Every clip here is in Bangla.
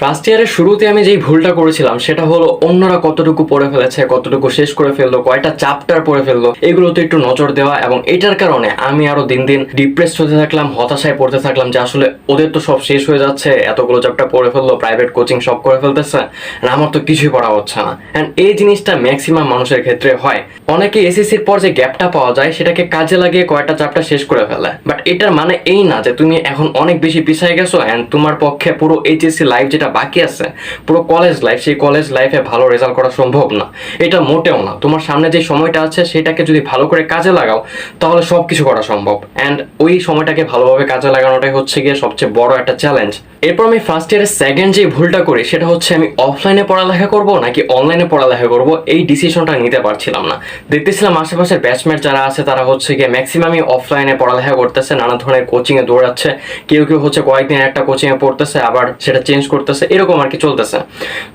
ফার্স্ট ইয়ারের শুরুতে আমি যেই ভুলটা করেছিলাম, সেটা হলো অন্যরা কতটুকু পড়ে ফেলেছে, কতটুকু শেষ করে ফেলল, কয়টা চ্যাপ্টার পড়ে ফেলল, এগুলোতে একটু নজর দেওয়া এবং এটার কারণে আমি আরও দিন দিন ডিপ্রেসড হতে থাকলাম, হতাশায় পড়তে থাকলাম যে আসলে ওদের তো সব শেষ হয়ে যাচ্ছে, এতগুলো চ্যাপ্টার পড়ে ফেলল প্রাইভেট কোচিং সব করে ফেলতেছে, আর আমার তো কিছুই পড়া হচ্ছে না। অ্যান্ড এই জিনিসটা ম্যাক্সিমাম মানুষের ক্ষেত্রে হয়। অনেকে এসএসসির পর যে গ্যাপটা পাওয়া যায়, সেটাকে কাজে লাগিয়ে কয়টা চ্যাপ্টার শেষ করে ফেলে। বাট এটার মানে এই না যে তুমি এখন অনেক বেশি পিছিয়ে গেছো অ্যান্ড তোমার পক্ষে পুরো এইচএসসি লাইফ যেটা বাকি আছে। পুরো কলেজ লাইফ সেই কলেজ লাইফে ভালো রেজাল্ট করা সম্ভব না। এটা মোটেও না। তোমার সামনে যে সময়টা আছে, সেটাকে যদি ভালো করে কাজে লাগাও, তাহলে সব কিছু করা সম্ভব। অ্যান্ড ওই সময়টাকে ভালোভাবে কাজে লাগানোটাই হচ্ছে গিয়ে সবচেয়ে বড় একটা চ্যালেঞ্জ এরপর আমি ফার্স্ট ইয়ারের সেকেন্ড যে ভুলটা করি, সেটা হচ্ছে আমি অফলাইনে পড়ালেখা করব নাকি অনলাইনে পড়ালেখা করব? এই ডিসিশনটা নিতে পারছিলাম না। দেখতেছিলাম আশেপাশের ব্যাচমেট যারা আছে, তারা হচ্ছে গিয়ে ম্যাক্সিমামই অফলাইনে পড়ালেখা করতেছে, নানা ধরনের কোচিংয়ে দৌড়াচ্ছে, কেউ কেউ হচ্ছে কয়েকদিন একটা কোচিংয়ে পড়তেছে, আবার সেটা চেঞ্জ করতেছে, এরকম আর কি চলতেছে।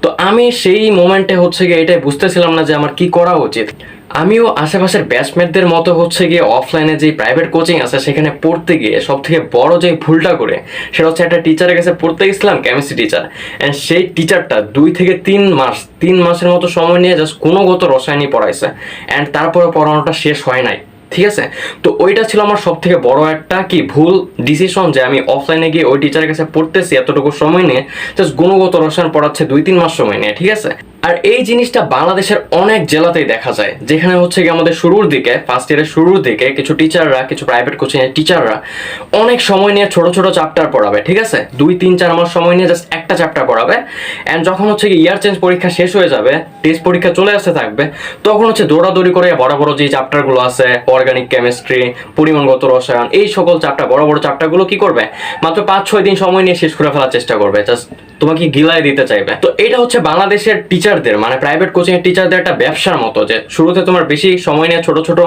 তো আমি সেই মোমেন্টে হচ্ছে গিয়ে এটাই বুঝতেছিলাম না যে আমার কি করা উচিত। আমিও আশেপাশের ব্যাচমেটদের মতো হচ্ছে গিয়ে অফলাইনে যে প্রাইভেট কোচিং আছে, সেখানে পড়তে গিয়ে সব থেকে বড় যে ভুলটা করে, সেটা হচ্ছে একটা টিচারের কাছে পড়তে গেছিলাম কেমিস্ট্রি টিচার অ্যান্ড সেই টিচারটা দুই থেকে তিন মাস, তিন মাসের মতো সময় নিয়ে জাস্ট কোনোগত রসায়নই পড়াইছে। অ্যান্ড তারপরে পড়ানোটা শেষ হয় নাই, ঠিক আছে? তো ওইটা ছিল আমার সব থেকে বড় একটা কি ভুল ডিসিশন যে আমি অফলাইনে গিয়ে ওই টিচারের কাছে পড়তেছি এতটুকু সময় নিয়ে জাস্ট গুণগত রসায়ন পড়াচ্ছে দুই, তিন মাস সময় নিয়ে, ঠিক আছে? আর এই জিনিসটা বাংলাদেশের অনেক জেলাতেই দেখা যায়। যেখানে হচ্ছে কি আমাদের শুরুর দিকে ফার্স্ট ইয়ারের শুরুর দিকে কিছু টিচাররা কিছু প্রাইভেট কোচিং এর টিচাররা অনেক সময় নিয়ে ছোট ছোট চ্যাপ্টার পড়াবে, ঠিক আছে? দুই, তিন, চার মাস সময় নিয়ে জাস্ট একটা চ্যাপ্টার পড়াবে। অ্যান্ড যখন হচ্ছে কি ইয়ার চেঞ্জ পরীক্ষা শেষ হয়ে যাবে টেস্ট পরীক্ষা চলে আসতে থাকবে, তখন হচ্ছে দৌড়াদৌড়ি করে বড় বড় যে চ্যাপ্টারগুলো আছে অর্গানিক কেমিস্ট্রি পরিমাণগত রসায়ন, এই সকল চ্যাপ্টার বড় বড় চ্যাপ্টারগুলো কি করবে? মাত্র পাঁচ, ছয় দিন সময় নিয়ে শেষ করে ফেলার চেষ্টা করবে। জাস্ট তোমাকে গিলাই দিতে চাইবে। তো এটা হচ্ছে বাংলাদেশের টিচারদের মানে প্রাইভেট কোচিং এর টিচারদের একটা ব্যবসার মতো যে শুরুতে তোমার বেশি সময় নিয়ে ছোট ছোট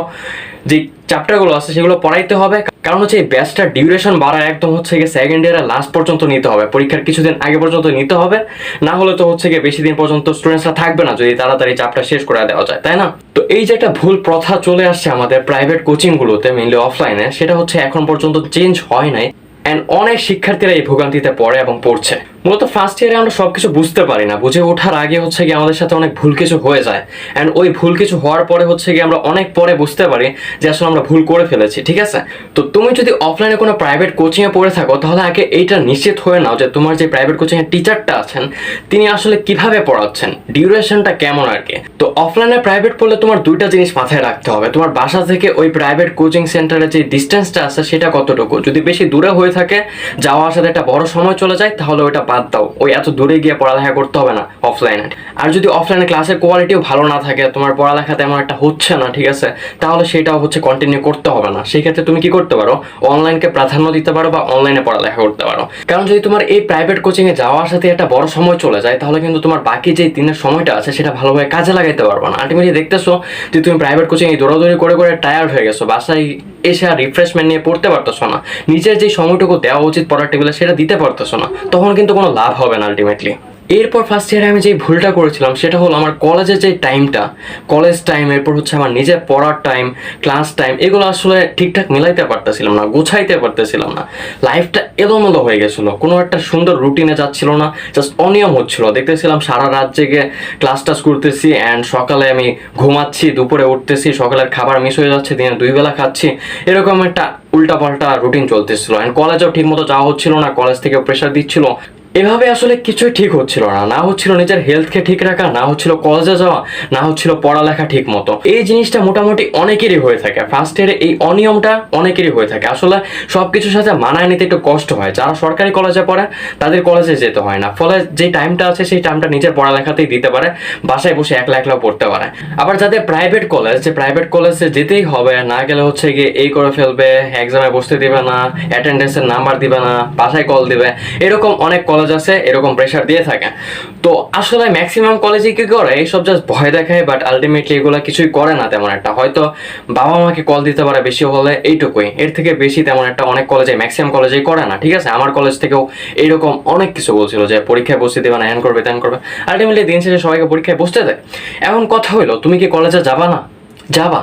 যে চ্যাপ্টারগুলো আছে সেগুলো পড়াইতে হবে। কারণ হচ্ছে এই ব্যাচটার ডিউরেশন বাড়ায় একদম হচ্ছে গিয়ে সেকেন্ড ইয়ারের লাস্ট পর্যন্ত নিতে হবে। পরীক্ষার কিছুদিন আগে পর্যন্ত নিতে হবে। না হলে তো হচ্ছে গিয়ে বেশি দিন পর্যন্ত স্টুডেন্টসরা থাকবে না যদি তাড়াতাড়ি চাপটা শেষ করে দেওয়া যায়, তাই না? তো এই যে একটা ভুল প্রথা চলে আসছে আমাদের প্রাইভেট কোচিংগুলোতে মেইনলি অফলাইনে সেটা হচ্ছে এখন পর্যন্ত চেঞ্জ হয় নাই। অ্যান্ড অনেক শিক্ষার্থীরা এই ভোগান্তিতে পড়ে এবং পড়ছে। মূলত ফার্স্ট ইয়ারে আমরা সবকিছু বুঝতে পারি না। বুঝে ওঠার আগে হচ্ছে গিয়ে আমাদের সাথে অনেক ভুল কিছু হয়ে যায়। অ্যান্ড ওই ভুল কিছু হওয়ার পরে হচ্ছে গিয়ে আমরা অনেক পরে বুঝতে পারি যে আসলে আমরা ভুল করে ফেলেছি, ঠিক আছে? তো তুমি যদি অফলাইনে কোনো প্রাইভেট কোচিংয়ে পড়ে থাকো, তাহলে আগে এইটা নিশ্চিত হয়ে নাও যে তোমার যে প্রাইভেট কোচিংয়ের টিচারটা আছেন, তিনি আসলে কীভাবে পড়াচ্ছেন ডিউরেশনটা কেমন আর কি? তো অফলাইনে প্রাইভেট পড়লে তোমার দুইটা জিনিস মাথায় রাখতে হবে। তোমার বাসা থেকে ওই প্রাইভেট কোচিং সেন্টারের যে ডিস্টেন্সটা আছে, সেটা কতটুকু? যদি বেশি দূরে হয়ে থাকে, যাওয়া আসাতে একটা বড় সময় চলে যায়, তাহলে ওইটা বাদ দাও। ওই এত দূরে গিয়ে পড়ালেখা করতে হবে না অফলাইনে আর যদি অফলাইনে ক্লাসের কোয়ালিটিও ভালো না থাকে, তোমার পড়ালেখা তেমন একটা হচ্ছে না, ঠিক আছে? তাহলে সেটাও হচ্ছে কন্টিনিউ করতে হবে না। সেই ক্ষেত্রে তুমি কি করতে পারো? অনলাইনকে প্রাধান্য দিতে পারো বা অনলাইনে পড়ালেখা করতে পারো। কারণ যদি তোমার এই প্রাইভেট কোচিং এ যাওয়ার সাথে একটা বড় সময় চলে যায়, তাহলে কিন্তু তোমার বাকি যে দিনের সময়টা আছে, সেটা ভালোভাবে কাজে লাগাইতে পারব না। আলটিমেটলি দেখতেছো যে তুমি প্রাইভেট কোচিং এ দৌড়াদৌড়ি করে করে টায়ার্ড হয়ে গেছো, বাসায় এসে আর রিফ্রেশমেন্ট নিয়ে পড়তে পারতেছো না। নিজের যে সময়টুকু দেওয়া উচিত পড়ার টেবিলে সেটা দিতে পারতেছো না। তখন কিন্তু কোনো লাভ হবে না আলটিমেটলি এরপর ফার্স্ট ইয়ারে আমি যে ভুলটা করেছিলাম, সেটা হলো আমার কলেজের যে টাইমটা কলেজ টাইম এরপর হচ্ছে আমার নিজের পড়ার টাইম ক্লাস টাইম এগুলো আসলে ঠিকঠাক মিলাইতে পারতেছিলাম না, গোছাইতে পারতেছিলাম না। লাইফটা এলোমেলো হয়ে গেছিল, কোনো একটা সুন্দর রুটিনে যাচ্ছিল না জাস্ট অনিয়ম হচ্ছিল। দেখতেছিলাম সারা রাত জেগে ক্লাস টাস করতেছি অ্যান্ড সকালে আমি ঘুমাচ্ছি, দুপুরে উঠতেছি, সকালের খাবার মিস হয়ে যাচ্ছে দিনে দুই বেলা খাচ্ছি। এরকম একটা উল্টাপাল্টা রুটিন চলতেছিল। অ্যান্ড কলেজেও ঠিক মতো যাওয়া হচ্ছিল না কলেজ থেকে প্রেশার দিচ্ছিল। এভাবে আসলে কিছুই ঠিক হচ্ছিল না। না হচ্ছিল নিজের হেলথকে ঠিক রাখা, না হচ্ছিল কলেজে যাওয়া, না হচ্ছিল পড়ালেখা ঠিক মতো এই জিনিসটা মোটামুটি অনেকেরই হয়ে থাকে। ফার্স্ট ইয়ারে এই অনিয়মটা অনেকেরই হয়ে থাকে। আসলে সব কিছুর সাথে মানায় নিতে একটু কষ্ট হয়। যারা সরকারি কলেজে পড়ে, তাদের কলেজে যেতে হয় না। ফলে যে টাইমটা আছে, সেই টাইমটা নিজের পড়ালেখাতেই দিতে পারে। বাসায় বসে একলা একলা পড়তে পারে। আবার যাদের প্রাইভেট কলেজ যে প্রাইভেট কলেজে যেতেই হবে, না গেলে হচ্ছে গিয়ে এই করে ফেলবে এক্সামে বসতে দিবে না অ্যাটেন্ডেন্সের নাম্বার দিবে না, বাসায় কল দিবে। এরকম অনেক কলেজ আছে, এরকম প্রেশার দিয়ে থাকে। তো আসলে ম্যাক্সিমাম কলেজে কি করে? এইসব জাস্ট ভয় দেখায় বাট আলটিমেটলি এগুলো কিছুই করে না তেমন একটা। হয়তো বাবা মাকে কল দিতে পারে বেশি হলে এইটুকুই। এর থেকে বেশি তেমন একটা অনেক কলেজে ম্যাক্সিমাম কলেজেই করে না, ঠিক আছে? আমার কলেজ থেকেও এইরকম অনেক কিছু বলছিল যে পরীক্ষায় বসতে দেবে না হ্যান করবে ত্যান করবে। আলটিমেটলি দিন শেষে সবাইকে পরীক্ষায় বসতে দেয়। এখন কথা হইল, তুমি কি কলেজে যাবা না? যাবা।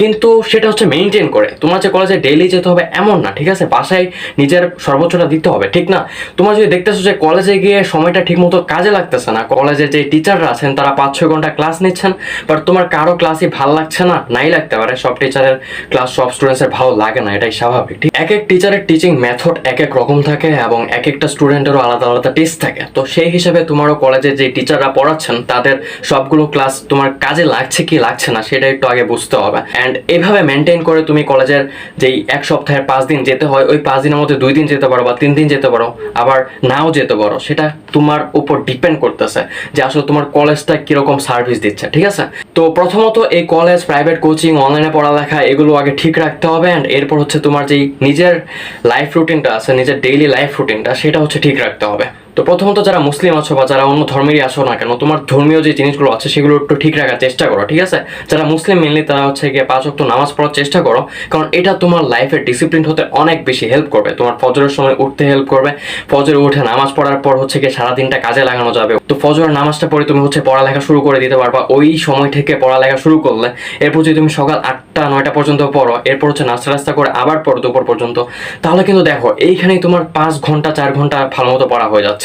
কিন্তু সেটা হচ্ছে মেনটেন করে। তোমার যে কলেজে ডেইলি যেতে হবে এমন না, ঠিক আছে? বাসায় নিজের সর্বোচ্চটা দিতে হবে, ঠিক না? তোমার যদি দেখতেছো যে কলেজে গিয়ে সময়টা ঠিক মতো কাজে লাগতেছে না কলেজে যে টিচাররা আছেন, তারা পাঁচ ছয় ঘণ্টা ক্লাস নিচ্ছেন বাট তোমার কারও ক্লাসই ভালো লাগছে না, নাই লাগতে পারে, সব টিচারের ক্লাস সব স্টুডেন্টসের ভালো লাগে না, এটাই স্বাভাবিক, ঠিক? এক এক টিচারের টিচিং মেথড এক এক রকম থাকে এবং এক একটা স্টুডেন্টেরও আলাদা আলাদা টেস্ট থাকে। তো সেই হিসাবে তোমারও কলেজে যে টিচাররা পড়াচ্ছেন, তাদের সবগুলো ক্লাস তোমার কাজে লাগছে কি লাগছে না, সেটা একটু আগে বুঝতে হবে। অ্যান্ড এভাবে মেনটেন করে তুমি কলেজের যেই এক সপ্তাহের পাঁচ দিন যেতে হয়, ওই পাঁচ দিনের মধ্যে দুই দিন যেতে পারো বা তিন দিন যেতে পারো, আবার নাও যেতে পারো, সেটা তোমার উপর ডিপেন্ড করতেছে যে আসলে তোমার কলেজটা কীরকম সার্ভিস দিচ্ছে, ঠিক আছে? তো প্রথমত এই কলেজ প্রাইভেট কোচিং অনলাইনে পড়ালেখা, এগুলো আগে ঠিক রাখতে হবে অ্যান্ড এরপর হচ্ছে তোমার যেই নিজের লাইফ রুটিনটা আছে, নিজের ডেইলি লাইফ রুটিনটা সেটা হচ্ছে ঠিক রাখতে হবে। তো প্রথমত যারা মুসলিম আছো বা যারা অন্য ধর্মেরই আসো না কেন, তোমার ধর্মীয় যে জিনিসগুলো আছে সেগুলো একটু ঠিক রাখার চেষ্টা করো, ঠিক আছে? যারা মুসলিম মেনলি তারা হচ্ছে গিয়ে পাঁচ ওয়াক্ত নামাজ পড়ার চেষ্টা করো, কারণ এটা তোমার লাইফের ডিসিপ্লিন হতে অনেক বেশি হেল্প করবে। তোমার ফজরের সময় উঠতে হেল্প করবে। ফজরে উঠে নামাজ পড়ার পর হচ্ছে গিয়ে সারাদিনটা কাজে লাগানো যাবে। তো ফজরের নামাজটা পরে তুমি হচ্ছে পড়ালেখা শুরু করে দিতে পারবা। ওই সময় থেকে পড়ালেখা শুরু করলে এরপর যদি তুমি সকাল আটটা, নয়টা পর্যন্ত পড়ো, এরপর হচ্ছে নাস্তা রাস্তা করে আবার পড়ো দুপুর পর্যন্ত, তাহলে কিন্তু দেখো, এইখানেই তোমার পাঁচ ঘণ্টা, চার ঘণ্টা ভালো মতো পড়া হয়ে যাচ্ছে।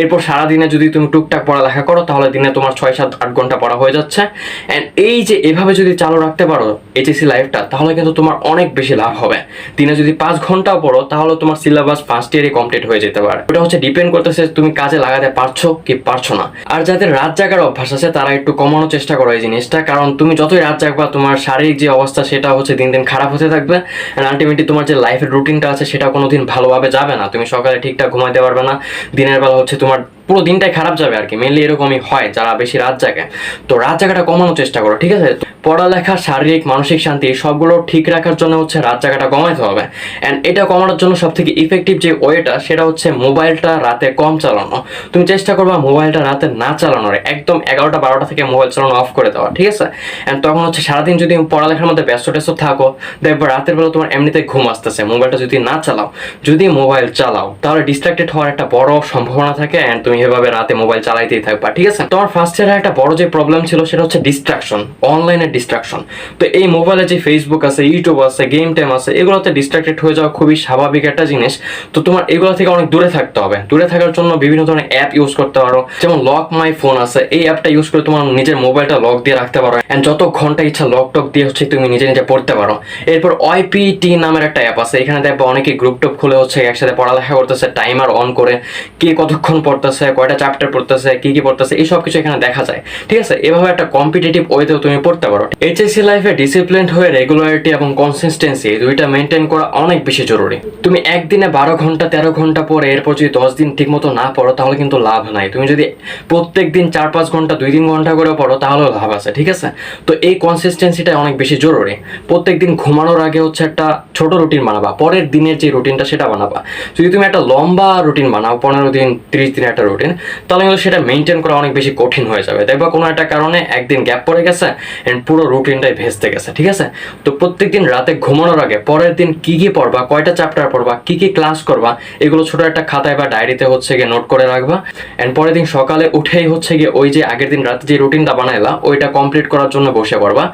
এরপর সারাদিনে যদি তুমি টুকটাক পড়ালেখা করো, তাহলে দিনে তোমার ছয়, সাত, আট ঘণ্টা পড়া হয়ে যাচ্ছে। অ্যান্ড এই যে এভাবে যদি চালু রাখতে পারো এইচএসসি লাইফটা তাহলে কিন্তু তোমার অনেক বেশি লাভ হবে। দিনে যদি পাঁচ ঘন্টাও পড়ো, তাহলে তোমার সিলেবাস ফার্স্ট ইয়ারই কমপ্লিট হয়ে যেতে পারে। ওটা হচ্ছে ডিপেন্ড করতেছে তুমি কাজে লাগাতে পারছ কি পারছ না। আর যাদের রাত জাগার অভ্যাস আছে, তারা একটু কমানোর চেষ্টা করো এই জিনিসটা। কারণ তুমি যতই রাত জাগবা, তোমার শারীরিক যে অবস্থা, সেটা হচ্ছে দিন দিন খারাপ হতে থাকবে। অ্যান্ড আলটিমেটলি তোমার যে লাইফের রুটিনটা আছে, সেটা কোনোদিন ভালোভাবে যাবে না। তুমি সকালে ঠিকঠাক ঘুমাইতে পারবে না। দিনের বেলা হচ্ছে তোমার পুরো দিনটাই খারাপ যাবে আর কি। মেনলি এরকমই হয় যারা বেশি রাত জাগে। তো রাত জাগাটা কমানোর চেষ্টা করো, ঠিক আছে? পড়ালেখা, শারীরিক, মানসিক শান্তি সবগুলো ঠিক রাখার জন্য হচ্ছে রাত জাগাটা কমাইতে হবে। অ্যান্ড এটা কমানোর জন্য সব থেকে ইফেক্টিভ যে ওয়েটা, সেটা হচ্ছে মোবাইলটা রাতে কম চালানো। তুমি চেষ্টা করবা মোবাইলটা রাতে না চালানোর, একদম এগারোটা, বারোটা থেকে মোবাইল চালানো অফ করে দেওয়া, ঠিক আছে? অ্যান্ড তখন হচ্ছে সারাদিন যদি পড়ালেখার মধ্যে ব্যস্ত টেস্ত থাকো, দেখবে রাতের বেলা তোমার এমনিতে ঘুম আসতেছে, মোবাইলটা যদি না চালাও, যদি মোবাইল চালাও, তাহলে ডিস্ট্রাক্টেড হওয়ার একটা বড় সম্ভাবনা থাকে অ্যান্ড তুমি এভাবে রাতে মোবাইল চালাইতেই থাকবা, ঠিক আছে? তোমার ফার্স্ট ইয়ারে একটা বড় যে প্রবলেম ছিল, সেটা হচ্ছে ডিস্ট্রাকশন অনলাইনের ডিস্ট্রাকশন তো এই মোবাইলে যে ফেসবুক আছে ইউটিউব আছে গেম টাইম আছে, এগুলোতে ডিস্ট্রাক্টেড হয়ে যাওয়া খুবই স্বাভাবিক একটা জিনিস। তো তোমার এগুলো থেকে অনেক দূরে থাকতে হবে। দূরে থাকার জন্য বিভিন্ন ধরনের অ্যাপ ইউজ করতে পারো। যেমন লক মাই ফোন আছে। এই অ্যাপটা ইউজ করে তোমার নিজের মোবাইলটা লক দিয়ে রাখতে পারো। অ্যান্ড যত ঘণ্টা ইচ্ছা লক টক দিয়ে হচ্ছে তুমি নিজে নিজে পড়তে পারো। এরপর ওয়াইপিটি নামের একটা অ্যাপ আছে। এখানে দেখব অনেকে গ্রুপ টুপ খুলে হচ্ছে একসাথে পড়ালেখা করতেছে টাইমার অন করে কে কতক্ষণ পড়তেছে, কয়টা চ্যাপ্টার পড়তেছে, কি কি পড়তেছে, এই সব কিছু এখানে দেখা যায়। ঠিক আছে? এভাবে একটা কম্পিটিটিভ ওয়েতেও তুমি পড়তে পারো। এইচএসসি লাইফে ডিসিপ্লিন হয়ে রেগুলারিটি এবং কনসিস্টেন্সি দুইটা মেনটেন করা অনেক বেশি জরুরি। তুমি একদিনে বারো ঘণ্টা, তেরো ঘণ্টা পরে এরপর যদি দশ দিন ঠিক মতো না পড়ো, তাহলে কিন্তু লাভ নাই। তুমি যদি প্রত্যেক দিন চার, পাঁচ ঘণ্টা, দুই তিন ঘণ্টা করে পড়ো, তাহলেও লাভ আছে, ঠিক আছে? তো এই কনসিস্টেন্সিটা অনেক বেশি জরুরি। প্রত্যেক দিন ঘুমানোর আগে হচ্ছে একটা ছোট রুটিন বানাবা, পরের দিনের যে রুটিনটা সেটা বানাবা। যদি তুমি একটা লম্বা রুটিন বানাও, পনেরো দিন, তিরিশ দিনের একটা রুটিন তাহলে কিন্তু সেটা মেনটেন করা অনেক বেশি কঠিন হয়ে যাবে। দেখবা কোনো একটা কারণে একদিন গ্যাপ পড়ে গেছে এন্ড পুরো রুটিনটাই ভেস্তে গেছে, ঠিক আছে? তো প্রত্যেকদিন রাতে ঘুমানোর আগে পরের দিন কি কি পড়বা, কয়টা চ্যাপ্টার পড়বা, কি কি ক্লাস করবা, এগুলো ছোট একটা খাতায় বা ডায়েরিতে হচ্ছে গিয়ে নোট করে রাখবা। এন্ড পরের দিন সকালে উঠেই হচ্ছে গিয়ে ওই যে আগের দিন রাতে যে রুটিনটা বানাইলা, ওইটা কমপ্লিট করার জন্য বসে পড়বা।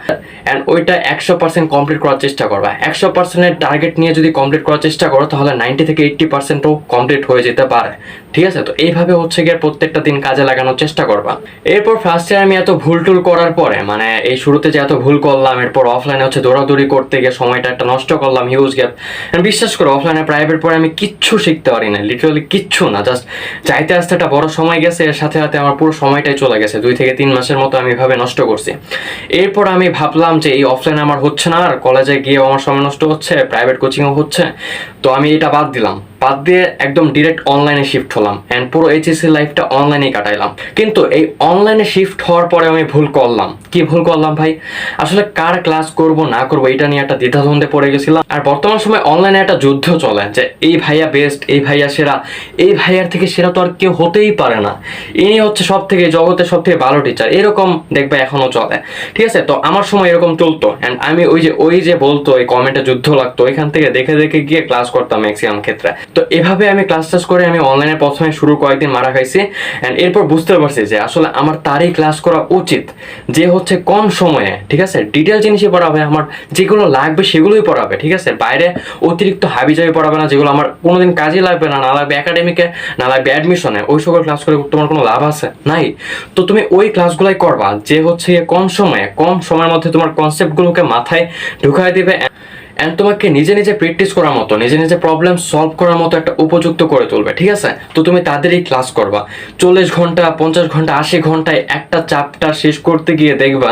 এন্ড ওইটা একশো পার্সেন্ট কমপ্লিট করার চেষ্টা করবা। একশো পার্সেন্টের টার্গেট নিয়ে যদি কমপ্লিট করার চেষ্টা করো, তাহলে নাইনটি থেকে এইট্টি পার্সেন্টও কমপ্লিট হয়ে যেতে পারে। ঠিক আছে? তো এইভাবে হচ্ছে গিয়ে প্রত্যেকটা দিন কাজে লাগানোর চেষ্টা করবা। এরপর ফার্স্ট ইয়ার আমি এত ভুল টুল করার পরে মানে এই শুরুতে যে এত ভুল করলাম, এরপর অফলাইনে হচ্ছে দৌড়াদৌড়ি করতে গিয়ে সময়টা একটা নষ্ট করলাম হিউজ গ্যাপ বিশ্বাস করো অফলাইনে প্রাইভেট পরে আমি কিচ্ছু শিখতে পারি না লিটারালি কিচ্ছু না জাস্ট চাইতে আসতে একটা বড় সময় গেছে, এর সাথে সাথে আমার পুরো সময়টাই চলে গেছে, দুই থেকে তিন মাসের মতো আমি এভাবে নষ্ট করছি। এরপর আমি ভাবলাম যে এই অফলাইন আমার হচ্ছে না, আর কলেজে গিয়ে আমার সময় নষ্ট হচ্ছে প্রাইভেট কোচিংও হচ্ছে, তো আমি এটা বাদ দিলাম। বাদ দিয়ে একদম ডিরেক্ট অনলাইনে শিফট হলাম অ্যান্ড পুরো এইচএসসি লাইফটা অনলাইনেই কাটাইলাম। কিন্তু এই অনলাইনে শিফট হওয়ার পরে আমি ভুল করলাম। কি ভুল করলাম ভাই? আসলে কার ক্লাস করব, না করব, এটা নিয়ে একটা দ্বিধাদ্বন্দ্বে পড়ে গেছিলাম। আর বর্তমান সময় অনলাইনে একটা যুদ্ধ চলে যে এই ভাইয়া বেস্ট এই ভাইয়া সেরা, এই ভাইয়ার থেকে সেরা তো আর কেউ হতেই পারে না। ইনি হচ্ছে সব থেকে জগতের সব থেকে ভালো টিচার এরকম দেখবে এখনও চলে। ঠিক আছে? তো আমার সময় এরকম চলতো অ্যান্ড আমি ওই যে ওই যে বলতো ওই কমেন্টে যুদ্ধ লাগতো, ওইখান থেকে দেখে দেখে গিয়ে ক্লাস করতাম ম্যাক্সিমাম ক্ষেত্রে। তো এভাবে আমি ক্লাস টাস করে আমি অনলাইনে প্রথমে শুরু কয়েকদিন মারা খাইছি অ্যান্ড এরপর বুঝতে পারছি যে আসলে আমার তারই ক্লাস করা উচিত, যে হচ্ছে কম সময়ে, ঠিক আছে? ডিটেল জিনিসই পড়াবে, আমার যেগুলো লাগবে সেগুলোই পড়াবে, ঠিক আছে? বাইরে অতিরিক্ত হাবি জাবি পড়াবে না, যেগুলো আমার কোনোদিন কাজে লাগবে না না লাগবে একাডেমিকে না লাগবে অ্যাডমিশনে ওই সকল ক্লাস করে তোমার কোনো লাভ আছে? নাই। তো তুমি ওই ক্লাসগুলাই করবা, যে হচ্ছে কম সময়ে কম সময়ের মধ্যে তোমার কনসেপ্টগুলোকে মাথায় ঢুকাই দিবে অ্যান্ড তোমাকে নিজে নিজে প্র্যাকটিস করার মতো, নিজে নিজে প্রবলেম সলভ করার মতো একটা উপযুক্ত করে তুলবে, ঠিক আছে? তো তুমি তাদেরই ক্লাস করবা। চল্লিশ ঘণ্টা, পঞ্চাশ ঘণ্টা, আশি ঘন্টায় একটা চাপটা শেষ করতে গিয়ে দেখবা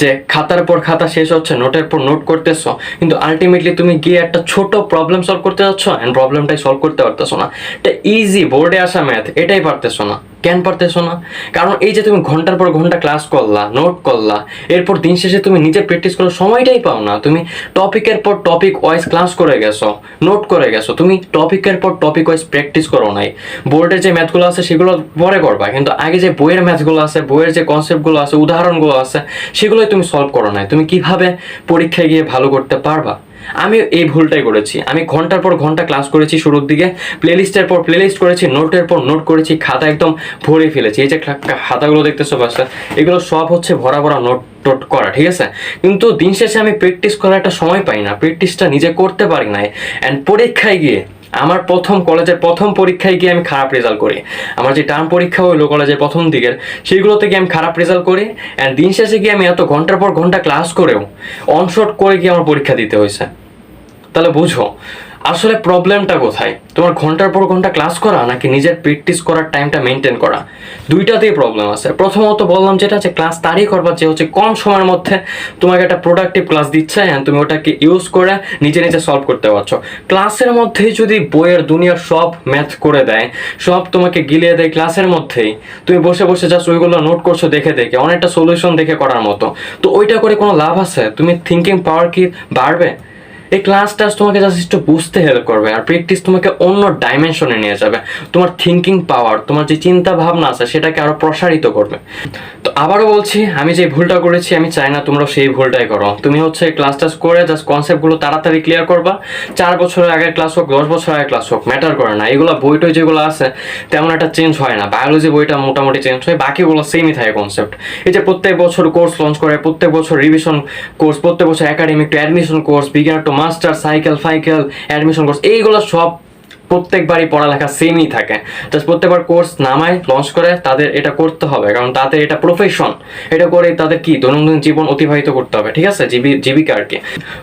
যে খাতার পর খাতা শেষ হচ্ছে নোটের পর নোট করতেছো, কিন্তু আলটিমেটলি তুমি গিয়ে একটা ছোট প্রবলেম সলভ করতে যাচ্ছ অ্যান্ড প্রবলেমটাই সলভ করতে পারতেছো না। এটা ইজি বোর্ডে আসা ম্যাথ এটাই পারতেছো না। কেন পারতেছো না। কারণ এই যে তুমি ঘণ্টার পর ঘণ্টা ক্লাস করলা নোট করলা, এরপর দিন শেষে তুমি নিজে প্র্যাকটিস করার সময়টাই পাও না। তুমি টপিকের পর টপিক ওয়াইজ ক্লাস করে গেছো নোট করে গেছো, তুমি টপিকের পর টপিক ওয়াইজ প্র্যাকটিস করো নাই। বোর্ডে যে ম্যাথগুলো আছে সেগুলো পরে করবা, কিন্তু আগে যে বইয়ের ম্যাথগুলো আছে, বইয়ের যে কনসেপ্টগুলো আছে, উদাহরণগুলো আছে, সেগুলোই তুমি সলভ করো নাই। তুমি কীভাবে পরীক্ষায় গিয়ে ভালো করতে পারবা? আমি এই ভুলটাই করেছি। আমি ঘণ্টার পর ঘণ্টা ক্লাস করেছি শুরুর দিকে প্লেলিস্টের পর প্লেলিস্ট করেছি নোটের পর নোট করেছি, খাতা একদম ভরে ফেলেছি। এই যে খাতাগুলো দেখতেছো বাচ্চা এগুলো সব হচ্ছে ভরা ভরা নোট টোট করা, ঠিক আছে? কিন্তু দিন শেষে আমি প্র্যাকটিস করার একটা সময় পাই না। প্র্যাকটিসটা নিজে করতে পারি না অ্যান্ড পরীক্ষায় গিয়ে আমার প্রথম কলেজের প্রথম পরীক্ষায় গিয়ে আমি খারাপ রেজাল্ট করি। আমার যে টার্ম পরীক্ষা হলো কলেজের প্রথম দিকের সেইগুলোতে গিয়ে আমি খারাপ রেজাল্ট করি অ্যান্ড দিন শেষে গিয়ে আমি এত ঘণ্টার পর ঘণ্টা ক্লাস করেও অনশট করে গিয়ে আমার পরীক্ষা দিতে হয়েছে তাহলে বুঝো, আসলে প্রবলেমটা কোথায়? তোমার ঘণ্টার পর ঘণ্টা ক্লাস করা নাকি নিজের প্র্যাকটিস করার টাইমটা মেনটেন করা? দুইটাতেই প্রবলেম আছে। প্রথমত বললাম যেটা যে ক্লাস তারই করবা যে হচ্ছে কম সময়ের মধ্যে তোমাকে একটা প্রোডাক্টিভ ক্লাস দিচ্ছে and তুমি ওটাকে ইউজ করে নিজে নিজে সলভ করতে পারছ। ক্লাসের মধ্যেই যদি বইয়ের দুনিয়ার সব ম্যাথ করে দেয়, সব তোমাকে গিলিয়ে দেয় ক্লাসের মধ্যেই, তুমি বসে বসে জাস্ট ওইগুলো নোট করছ দেখে দেখে, অনেকটা সলিউশন দেখে করার মতো। তো ওইটা করে কোনো লাভ আছে? তুমি থিঙ্কিং পাওয়ার কি বাড়বে? এই ক্লাস টাস তোমাকে একটু বুঝতে হেল্প করবে আর প্র্যাকটিস তোমাকে অন্য ডাইমেনশনে নিয়ে যাবে। তোমার থিঙ্কিং পাওয়ার তোমার যে চিন্তা ভাবনা আছে সেটাকে আরও প্রসারিত করবে। তো আবারও বলছি, আমি যে ভুলটা করেছি, আমি চাই না তোমরা সেই ভুলটাই করো। তুমি হচ্ছে ক্লাস টাস করে জাস্ট কনসেপ্টগুলো তাড়াতাড়ি ক্লিয়ার করবা। চার বছরের আগের ক্লাস হোক, দশ বছর আগে ক্লাস হোক ম্যাটার করে না। এগুলো বইটই যেগুলো আছে, তেমন একটা চেঞ্জ হয় না। বায়োলজি বইটা মোটামুটি চেঞ্জ হয়, বাকিগুলো সেমই থাকে কনসেপ্ট এই যে প্রত্যেক বছর কোর্স লঞ্চ করে, প্রত্যেক বছর রিভিশন কোর্স প্রত্যেক বছর academic to admission course beginner to master cycle ফাইকেল admission course এইগুলো সব প্রত্যেকবারই পড়ালেখা সেমই থাকে। জাস্ট প্রত্যেকবার কোর্স নামায় লঞ্চ করে, তাদের এটা করতে হবে। কারণ তাদের এটা প্রফেশন এটা করে তাদের কি? দৈনন্দিন জীবন অতিবাহিত করতে হবে, ঠিক আছে? জীবিকা আর কি।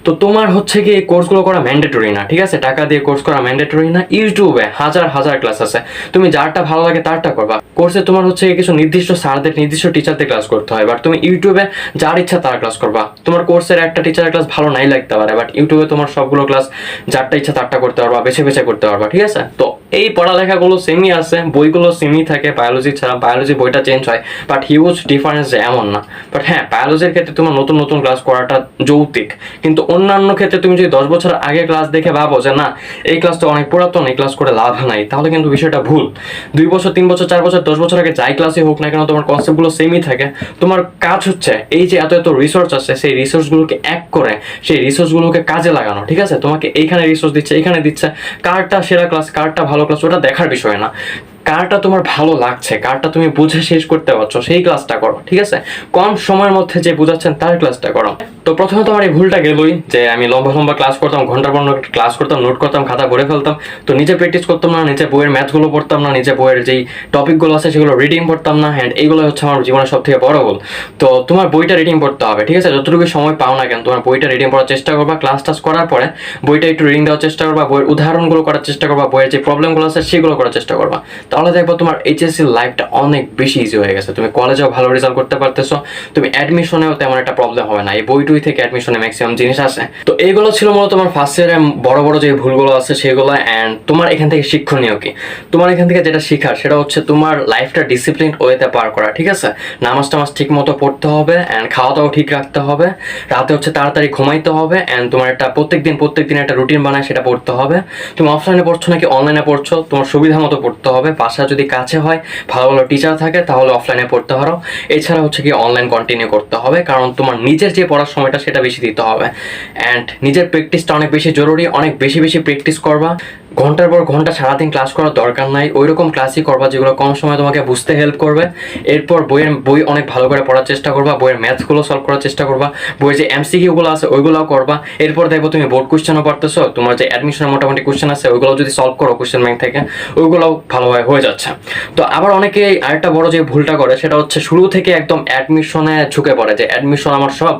তো তোমার হচ্ছে কি, এই কোর্সগুলো করা ম্যান্ডেটরি না, ঠিক আছে? টাকা দিয়ে কোর্স করা ম্যান্ডেটরি না। ইউটিউবে হাজার হাজার ক্লাস আছে। তুমি যারটা ভালো লাগে তারটা করবা। কোর্সে তোমার হচ্ছে কিছু নির্দিষ্ট স্যারদের, নির্দিষ্ট টিচারদের ক্লাস করতে হয়। বাট তুমি ইউটিউবে যার ইচ্ছা তার ক্লাস করবা। তোমার কোর্সের একটা টিচারের ক্লাস ভালো নাই লাগতে পারে বাট ইউটিউবে তোমার সবগুলো ক্লাস যারটা ইচ্ছা তারটা করতে পারবা, বেছে বেছে করতে পারবা, ঠিক আছে তো এই পড়ালেখাগুলো সেমই আছে, বইগুলো সেমই থাকে বায়োলজি ছাড়া বায়োলজি বইটা চেঞ্জ হয় বাট হিউজ ডিফারেন্স এমন না। বাট হ্যাঁ বায়োলজির ক্ষেত্রে তোমার নতুন নতুন ক্লাস করাটা যৌক্তিক। কিন্তু অন্যান্য ক্ষেত্রে তুমি যদি দশ বছর আগে ক্লাস দেখে ভাবো যে না, এই ক্লাসটা অনেক পুরাতন, এই ক্লাস করে লাভ নাই, তাহলে কিন্তু বিষয়টা ভুল। দুই বছর, তিন বছর, চার বছর, দশ বছর আগে যাই ক্লাসে হোক না কেন, তোমার কনসেপ্টগুলো সেমই থাকে। তোমার কাজ হচ্ছে এই যে এত এত রিসোর্স আছে সেই রিসোর্সগুলোকে এক করে সেই রিসোর্সগুলোকে কাজে লাগানো, ঠিক আছে? তোমাকে এইখানে রিসোর্স দিচ্ছে, এইখানে দিচ্ছে। কারটা সেরা ক্লাস কারটা ভালো ক্লাস ওটা দেখার বিষয় না। কারটা তোমার ভালো লাগছে, কারটা তুমি বুঝে শেষ করতে পারছ, সেই ক্লাসটা করো, ঠিক আছে? কম সময়ের মধ্যে যে বুঝাচ্ছেন তার ক্লাসটা করো। তো প্রথমে তোমার এই ভুলটা গেলই, যে আমি লম্বা লম্বা ক্লাস করতাম, ঘণ্টার পর ক্লাস করতাম নোট করতাম, খাতা ভরে ফেলতাম। তো নিজে প্র্যাকটিস করতাম না, নিজে বইয়ের ম্যাথগুলো পড়তাম না, নিজে বইয়ের যেই টপিকগুলো আছে সেগুলো রিডিং পড়তাম না হ্যান্ড এইগুলো হচ্ছে আমার জীবনের সব থেকে বড় ভুল। তো তোমার বইটা রিডিং পড়তে হবে, ঠিক আছে? যতটুকু সময় পাও না কেন, তোমার বইটা রিডিং পড়ার চেষ্টা করবা ক্লাস টাস করার পরে বইটা একটু রিডিং দেওয়ার চেষ্টা করবা, বইয়ের উদাহরণগুলো করার চেষ্টা করবা, বইয়ের যে প্রবলেমগুলো আছে সেগুলো করার চেষ্টা করবা। তাহলে দেখব তোমার এইচএসসি লাইফটা অনেক বেশি ইজি হয়ে গেছে। তুমি কলেজেও ভালো রেজাল্ট করতে পারতেছো, তুমি অ্যাডমিশনেও তেমন একটা প্রবলেম হবে না। এই বই টুই থেকে অ্যাডমিশনে ম্যাক্সিমাম জিনিস আসে। তো এইগুলো ছিল মূলত তোমার ফার্স্ট ইয়ারে বড় বড় যে ভুলগুলো আছে সেগুলো অ্যান্ড তোমার এখান থেকে শিক্ষণীয় কি? তোমার এখান থেকে যেটা শেখার সেটা হচ্ছে তোমার লাইফটা ডিসিপ্লিন ওয়েতে পার করা, ঠিক আছে? নামাজ টামাজ ঠিক মতো পড়তে হবে অ্যান্ড খাওয়া দাওয়া ঠিক রাখতে হবে। রাতে হচ্ছে তাড়াতাড়ি ঘুমাইতে হবে অ্যান্ড তোমার একটা প্রত্যেক দিন প্রত্যেক দিন একটা রুটিন বানায় সেটা পড়তে হবে। তুমি অফলাইনে পড়ছো নাকি অনলাইনে পড়ছো? তোমার সুবিধা মতো পড়তে হবে। বাসা যদি কাছে হয়, ভালো ভালো টিচার থাকে, তাহলে অফলাইনে পড়তে পারো। এছাড়া হচ্ছে কি অনলাইন কন্টিনিউ করতে হবে, কারণ তোমার নিজের যে পড়ার সময়টা, সেটা বেশি দিতে হবে। অ্যান্ড নিজের প্র্যাকটিসটা অনেক বেশি জরুরি, অনেক বেশি বেশি প্র্যাকটিস করবা। ঘণ্টার পর ঘণ্টা সারাদিন ক্লাস করার দরকার নাই। ওই রকম ক্লাসই করবা যেগুলো কম সময় তোমাকে বুঝতে হেল্প করবে। এরপর বইয়ের বই অনেক ভালো করে পড়ার চেষ্টা করবা, বইয়ের ম্যাথসগুলো সলভ করার চেষ্টা করবা, বইয়ের যে এমসিকিউগুলো আছে ওইগুলোও করবা। এরপর দেখব তুমি বোর্ড কোশ্চেনও পারতেছো তোমার যে অ্যাডমিশনের মোটামুটি কোশ্চেন আছে ওইগুলো যদি সলভ করো কোশ্চেন ব্যাংক থেকে, ওইগুলোও ভালোভাবে হয়ে যাচ্ছে। তো আবার অনেকে আরেকটা বড় যে ভুলটা করে, সেটা হচ্ছে শুরু থেকে একদম অ্যাডমিশনে ঝুঁকে পড়ে, যে অ্যাডমিশন আমার সব।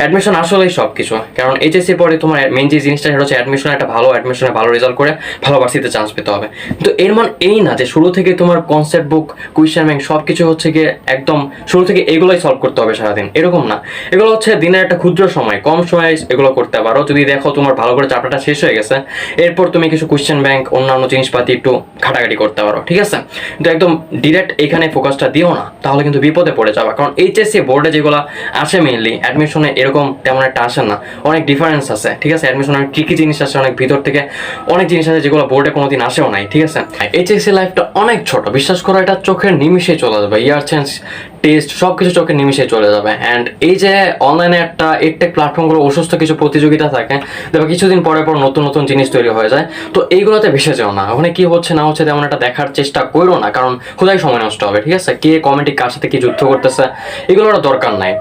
অ্যাডমিশন আসলেই সব কিছু কারণ এইচএসসি পরে তোমার মেন যে জিনিসটা, সেটা হচ্ছে অ্যাডমিশনে একটা ভালো অ্যাডমিশনে ভালো রেজাল্ট করে। ভালো ভার্সিটিতে চান্স পেতে হবে। কিন্তু এর মান এই না যে শুরু থেকে তোমার কনসেপ্ট বুক কুইশন ব্যাংক সব কিছু হচ্ছে গিয়ে একদম শুরু থেকে এগুলোই সলভ করতে হবে সারাদিন। এরকম না। এগুলো হচ্ছে দিনের একটা ক্ষুদ্র সময়। কম সময়ে এগুলো করতে পারো। যদি দেখো তোমার ভালো করে চাপটা শেষ হয়ে গেছে, এরপর তুমি কিছু কোশ্চেন ব্যাংক অন্যান্য জিনিসপাতি একটু ঘাটাঘাটি করতে পারো। ঠিক আছে? কিন্তু একদম ডিরেক্ট এখানে ফোকাসটা দিও না, তাহলে কিন্তু বিপদে পড়ে যাবে। কারণ এইচএসসি বোর্ডে যেগুলো আসে মেইনলি অ্যাডমিশনে এরকম তেমন একটা আসে না। অনেক ডিফারেন্স আছে। ঠিক আছে? অ্যাডমিশনের কি কি জিনিস আছে অনেক ভিতর থেকে অনেক জিনিস আছে যেগুলো বোর্ডে কোনোদিন আসেও নাই, ঠিক আছে? এইচএসসি লাইফটা অনেক ছোট, বিশ্বাস করো এটা চোখের নিমিশে চলে যাবে ইয়ার চেঞ্জ টেস্ট সব কিছু নিমিষে চলে যাবে। অ্যান্ড এই যে অনলাইনে একটা এডটেক প্ল্যাটফর্মগুলো অসুস্থ কিছু প্রতিযোগিতা থাকে, দেখো কিছুদিন পরে পর নতুন নতুন জিনিস তৈরি হয়ে যায়। তো এইগুলোতে ভেসে যাও না। ওখানে কি হচ্ছে না হচ্ছে তেমন একটা দেখার চেষ্টা করো না, কারণ খোদাই সময় নষ্ট হবে, ঠিক আছে? কে কমেডি কার সাথে কি যুদ্ধ করতেছে এগুলো এগুলোর দরকার নাই।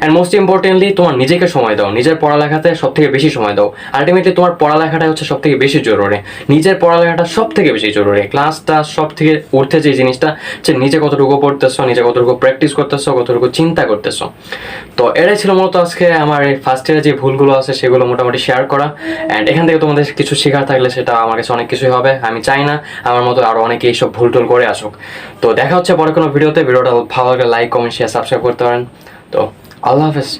অ্যান্ড মোস্ট ইম্পর্টেন্টলি তোমার নিজেকে সময় দাও। নিজের পড়ালেখাতে সব থেকে বেশি সময় দাও। আলটিমেটলি তোমার পড়ালেখাটাই হচ্ছে সব থেকে বেশি জরুরি। নিজের পড়ালেখাটা সব থেকে বেশি জরুরি। ক্লাসটা সব থেকে উঠতে যে জিনিসটা, যে নিজে কতটুকু পড়তেছো, নিজে কতটুকু প্র্যাকটিস করতেছো, কতটুকু চিন্তা করতেছো? তো এটাই ছিল মূলত আজকে আমার এই ফার্স্ট ইয়ারে যে ভুলগুলো আছে, সেগুলো মোটামুটি শেয়ার করা। অ্যান্ড এখান থেকে তোমাদের কিছু শেখার থাকলে সেটা আমার কাছে অনেক কিছুই হবে। আমি চাই না আমার মতো আরও অনেকে এইসব ভুল টুল করে আসুক। তো দেখা হচ্ছে পরে কোনো ভিডিওতে। ভিডিওটা ভালো লাগলে লাইক কমেন্ট শেয়ার সাবস্ক্রাইব করতে পারেন। তো আল্লাহ হাফেজ।